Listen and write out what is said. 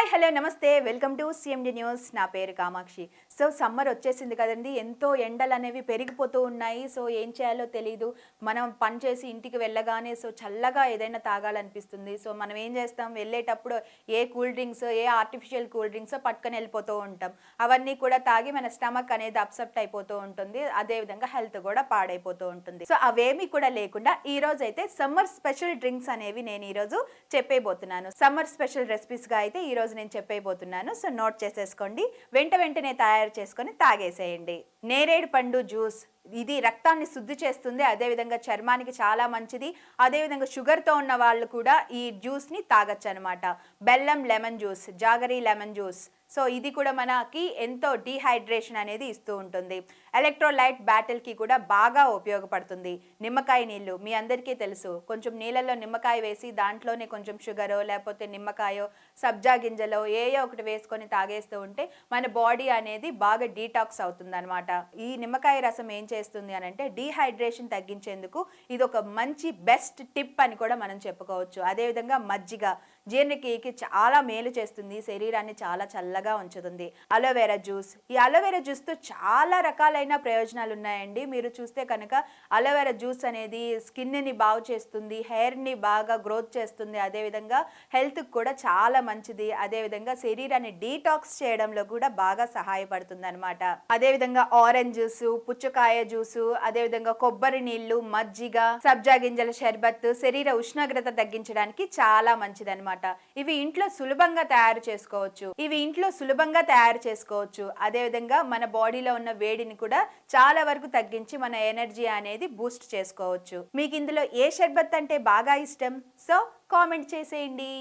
Hi hello నమస్తే. Welcome to CMD news. నా పేరు కామాక్షి. సో సమ్మర్ వచ్చేసింది కదండి. ఎంతో ఎండలు అనేవి పెరిగిపోతూ ఉన్నాయి. సో ఏం చేయాలో తెలియదు మనం పని చేసి ఇంటికి వెళ్ళగానే సో చల్లగా ఏదైనా తాగాలనిపిస్తుంది. సో మనం ఏం చేస్తాం? వెళ్ళేటప్పుడు ఏ కూల్ డ్రింక్స్ ఏ ఆర్టిఫిషియల్ కూల్ డ్రింక్స్ పట్టుకొని వెళ్ళిపోతూ ఉంటాం. అవన్నీ కూడా తాగి మన స్టమక్ అనేది అప్సెప్ట్ అయిపోతూ ఉంటుంది. అదేవిధంగా హెల్త్ కూడా పాడైపోతూ ఉంటుంది. సో అవేమీ కూడా లేకుండా ఈ రోజు అయితే సమ్మర్ స్పెషల్ డ్రింక్స్ అనేవి నేను ఈరోజు రోజు చెప్పేయబోతున్నాను. సమ్మర్ స్పెషల్ రెసిపీస్గా అయితే ఈ ఈరోజు నేను చెప్పేయబోతున్నాను. సో నోట్ చేసేసుకోండి. వెంట వెంటనే తయారు చేసుకొని తాగేసేయండి. నేరేడు పండు జ్యూస్ ఇది రక్తాన్ని శుద్ధి చేస్తుంది. అదేవిధంగా చర్మానికి చాలా మంచిది. అదేవిధంగా షుగర్తో ఉన్న వాళ్ళు కూడా ఈ జ్యూస్ని తాగొచ్చు అనమాట బెల్లం lemon juice jaggery lemon juice so ఇది కూడా మనకి ఎంతో డీహైడ్రేషన్ అనేది ఇస్తూ ఉంటుంది. ఎలక్ట్రోలైట్ బ్యాటిల్కి కూడా బాగా ఉపయోగపడుతుంది. నిమ్మకాయ నీళ్ళు మీ అందరికీ తెలుసు. కొంచెం నీళ్ళల్లో నిమ్మకాయ వేసి దాంట్లోనే కొంచెం షుగరో లేకపోతే నిమ్మకాయో సబ్జా గింజలో ఏయో ఒకటి వేసుకొని తాగేస్తూ ఉంటే మన బాడీ అనేది బాగా డీటాక్స్ అవుతుంది అనమాట ఈ నిమ్మకాయ రసం ఏం చేస్తుంది అని అంటే డీహైడ్రేషన్ తగ్గించేందుకు ఇది ఒక మంచి బెస్ట్ టిప్ అని కూడా మనం చెప్పుకోవచ్చు. అదేవిధంగా మజ్జిగ జీర్ణక్రియకి చాలా మేలు చేస్తుంది. శరీరాన్ని చాలా చల్లగా ఉంచుతుంది. Aloe vera juice. ఈ అలోవెరా జ్యూస్తో చాలా రకాలైన ప్రయోజనాలు ఉన్నాయండి మీరు చూస్తే కనుక అలోవెరా జ్యూస్ అనేది స్కిన్ని బాగు చేస్తుంది హెయిర్ని బాగా గ్రోత్ చేస్తుంది. అదేవిధంగా హెల్త్కి కూడా చాలా మంచిది. అదేవిధంగా శరీరాన్ని డీటాక్స్ చేయడంలో కూడా బాగా సహాయపడుతుంది అనమాట అదేవిధంగా ఆరెంజ్ జ్యూస్ పుచ్చకాయ జ్యూసు అదేవిధంగా కొబ్బరి నీళ్ళు మజ్జిగ సబ్జా గింజల షర్బత్ శరీర ఉష్ణోగ్రత తగ్గించడానికి చాలా మంచిది అనమాట ఇవి ఇంట్లో సులభంగా తయారు చేసుకోవచ్చు. ఇవి ఇంట్లో సులభంగా తయారు చేసుకోవచ్చు. అదేవిధంగా మన బాడీలో ఉన్న వేడిని కూడా చాలా వరకు తగ్గించి మన ఎనర్జీ అనేది బూస్ట్ చేసుకోవచ్చు. మీకు ఇందులో ఏ షర్బత్ అంటే బాగా ఇష్టం? సో కామెంట్ చేసేయండి.